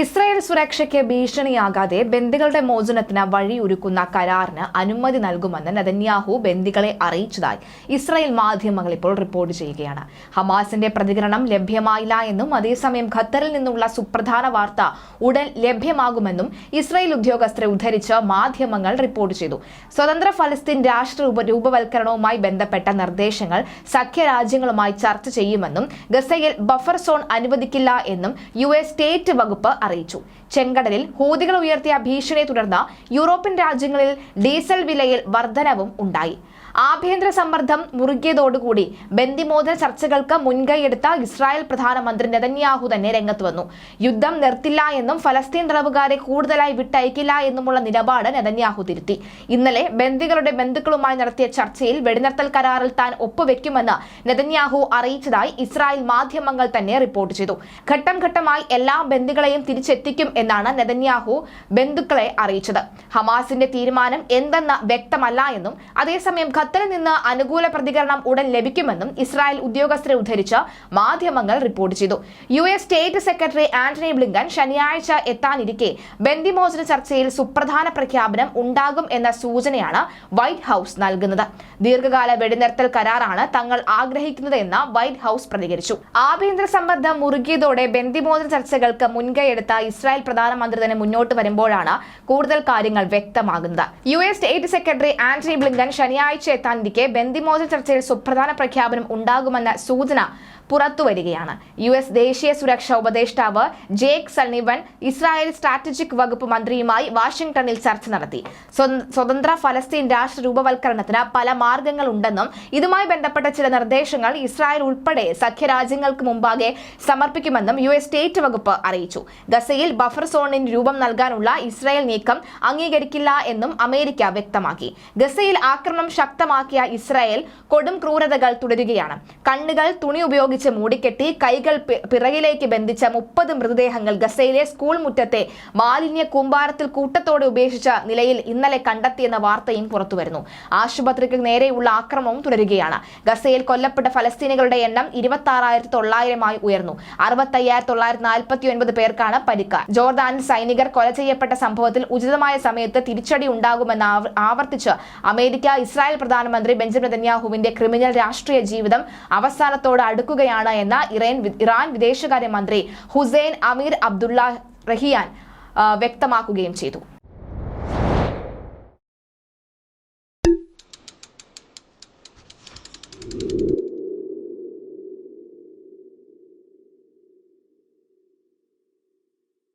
Israel സുരക്ഷയ്ക്ക് ഭീഷണിയാകാതെ ബന്ദികളുടെ മോചനത്തിന് വഴിയൊരുക്കുന്ന കരാറിന് അനുമതി നൽകുമെന്ന് നെതന്യാഹു ബന്ദികളെ അറിയിച്ചതായി ഇസ്രായേൽ മാധ്യമങ്ങൾ ഇപ്പോൾ റിപ്പോർട്ട് ചെയ്യുകയാണ്. ഹമാസിന്റെ പ്രതികരണം ലഭ്യമായില്ല എന്നും അതേസമയം ഖത്തറിൽ നിന്നുള്ള സുപ്രധാന വാർത്ത ഉടൻ ലഭ്യമാകുമെന്നും ഇസ്രായേൽ ഉദ്യോഗസ്ഥരെ ഉദ്ധരിച്ച് മാധ്യമങ്ങൾ റിപ്പോർട്ട് ചെയ്തു. സ്വതന്ത്ര ഫലസ്തീൻ രാഷ്ട്ര രൂപവൽക്കരണവുമായി ബന്ധപ്പെട്ട നിർദ്ദേശങ്ങൾ സഖ്യരാജ്യങ്ങളുമായി ചർച്ച ചെയ്യുമെന്നും ഗസയിൽ ബഫർ സോൺ അനുവദിക്കില്ല എന്നും യു എസ് സ്റ്റേറ്റ് വകുപ്പ് അറിയിച്ചു. ചെങ്കടലിൽ ഹൂതികൾ ഉയർത്തിയ ഭീഷണിയെ തുടർന്ന് യൂറോപ്യൻ രാജ്യങ്ങളിൽ ഡീസൽ വിലയിൽ വർധനവും ഉണ്ടായി. ആഭ്യന്തര സമ്മർദ്ദം മുറുകിയതോടുകൂടി ബന്ദിമോചന ചർച്ചകൾക്ക് മുൻകൈയെടുത്ത ഇസ്രായേൽ പ്രധാനമന്ത്രി നെതന്യാഹു തന്നെ രംഗത്ത് വന്നു. യുദ്ധം നിർത്തില്ല എന്നും ഫലസ്തീൻ തടവുകാരെ കൂടുതലായി വിട്ടയക്കില്ല എന്നുമുള്ള നിലപാട് നെതന്യാഹു തിരുത്തി. ഇന്നലെ ബന്ദികളുടെ ബന്ധുക്കളുമായി നടത്തിയ ചർച്ചയിൽ വെടിനിർത്തൽ കരാറിൽ താൻ ഒപ്പുവെക്കുമെന്ന് നെതന്യാഹു അറിയിച്ചതായി ഇസ്രായേൽ മാധ്യമങ്ങൾ തന്നെ റിപ്പോർട്ട് ചെയ്തു. ഘട്ടം ഘട്ടമായി എല്ലാ ബന്ദികളെയും തിരിച്ചെത്തിക്കും എന്നാണ് നെതന്യാഹു ബന്ധുക്കളെ അറിയിച്ചത്. ഹമാസിന്റെ തീരുമാനം എന്തെന്ന് വ്യക്തമല്ല എന്നും അതേസമയം ഖത്തറിൽ നിന്ന് അനുകൂല പ്രതികരണം ഉടൻ ലഭിക്കുമെന്നും ഇസ്രായേൽ ഉദ്യോഗസ്ഥരെ ഉദ്ധരിച്ച് മാധ്യമങ്ങൾ റിപ്പോർട്ട് ചെയ്തു. U S state secretary Antony Blinken ശനിയാഴ്ച എത്താനിരിക്കെ ബന്ദിമോചന ചർച്ചയിൽ സുപ്രധാന പ്രഖ്യാപനം ഉണ്ടാകും എന്ന സൂചനയാണ് വൈറ്റ് ഹൌസ് നൽകുന്നത്. ദീർഘകാല വെടിനിർത്തൽ കരാറാണ് തങ്ങൾ ആഗ്രഹിക്കുന്നതെന്ന് വൈറ്റ് ഹൌസ് പ്രതികരിച്ചു. ആഭ്യന്തര സമ്മർദ്ദം മുറുകിയതോടെ ബന്ദിമോചന ചർച്ചകൾക്ക് മുൻകൈയെടുത്ത ഇസ്രായേൽ പ്രധാനമന്ത്രി തന്നെ മുന്നോട്ട് വരുമ്പോഴാണ് കൂടുതൽ കാര്യങ്ങൾ വ്യക്തമാകുന്നത്. U S state secretary Antony Blinken ശനിയാഴ്ച എത്താനിരിക്കെ. ബന്ദിമോചന ചർച്ചയിൽ സുപ്രധാന പ്രഖ്യാപനം ഉണ്ടാകുമെന്ന സൂചന പുറത്തുവരികയാണ്. യു എസ് ദേശീയ സുരക്ഷാ ഉപദേഷ്ടാവ് ജേക്ക് സണ്ണിവൻ ഇസ്രായേൽ സ്ട്രാറ്റജിക് വകുപ്പ് മന്ത്രിയുമായി വാഷിംഗ്ടണിൽ ചർച്ച നടത്തി. സ്വതന്ത്ര ഫലസ്തീൻ രാഷ്ട്ര രൂപവൽക്കരണത്തിന് പല മാർഗങ്ങളുണ്ടെന്നും ഇതുമായി ബന്ധപ്പെട്ട ചില നിർദ്ദേശങ്ങൾ ഇസ്രായേൽ ഉൾപ്പെടെ സഖ്യരാജ്യങ്ങൾക്ക് മുമ്പാകെ സമർപ്പിക്കുമെന്നും യു എസ് സ്റ്റേറ്റ് വകുപ്പ് അറിയിച്ചു. ഗസയിൽ ബഫർ സോണിന് രൂപം നൽകാനുള്ള ഇസ്രായേൽ നീക്കം അംഗീകരിക്കില്ല എന്നും അമേരിക്ക വ്യക്തമാക്കി. ഗസയിൽ ആക്രമണം ശക്തമാക്കിയ ഇസ്രായേൽ കൊടും ക്രൂരതകൾ തുടരുകയാണ്. കണ്ണുകൾ തുണി ഉപയോഗിച്ച് മൂടിക്കെട്ടി കൈകൾ പിറകിലേക്ക് ബന്ധിച്ച മുപ്പത് മൃതദേഹങ്ങൾ ഗസയിലെ സ്കൂൾ മുറ്റത്തെ മാലിന്യ കൂമ്പാരത്തിൽ കൂട്ടത്തോടെ ഉപേക്ഷിച്ച നിലയിൽ ഇന്നലെ കണ്ടെത്തിയെന്ന വാർത്തയും പുറത്തുവരുന്നു. ആശുപത്രിക്ക് നേരെയുള്ള ആക്രമണവും തുടരുകയാണ്. ഗസയിൽ കൊല്ലപ്പെട്ട ഫലസ്തീനികളുടെ എണ്ണം ഇരുപത്തി ആറായിരത്തി തൊള്ളായിരമായി ഉയർന്നു. അറുപത്തയ്യായിരത്തി തൊള്ളായിരത്തി നാൽപ്പത്തി ഒൻപത് പേർക്കാണ് പരിക്ക്. ജോർദാനിൽ സൈനികർ കൊല ചെയ്യപ്പെട്ട സംഭവത്തിൽ ഉചിതമായ സമയത്ത് തിരിച്ചടി ഉണ്ടാകുമെന്ന് ആവർത്തിച്ച് അമേരിക്ക ഇസ്രായേൽ പ്രധാനമന്ത്രി ബെഞ്ചമിൻ നെതന്യാഹുവിന്റെ ക്രിമിനൽ രാഷ്ട്രീയ ജീവിതം അവസാനത്തോട് അടുക്കുകയാണ് എന്ന് ഇറാൻ ഇറാൻ വിദേശകാര്യമന്ത്രി ഹുസൈൻ അമീർ അബ്ദുള്ള റഹിയാൻ വ്യക്തമാക്കുകയും ചെയ്തു.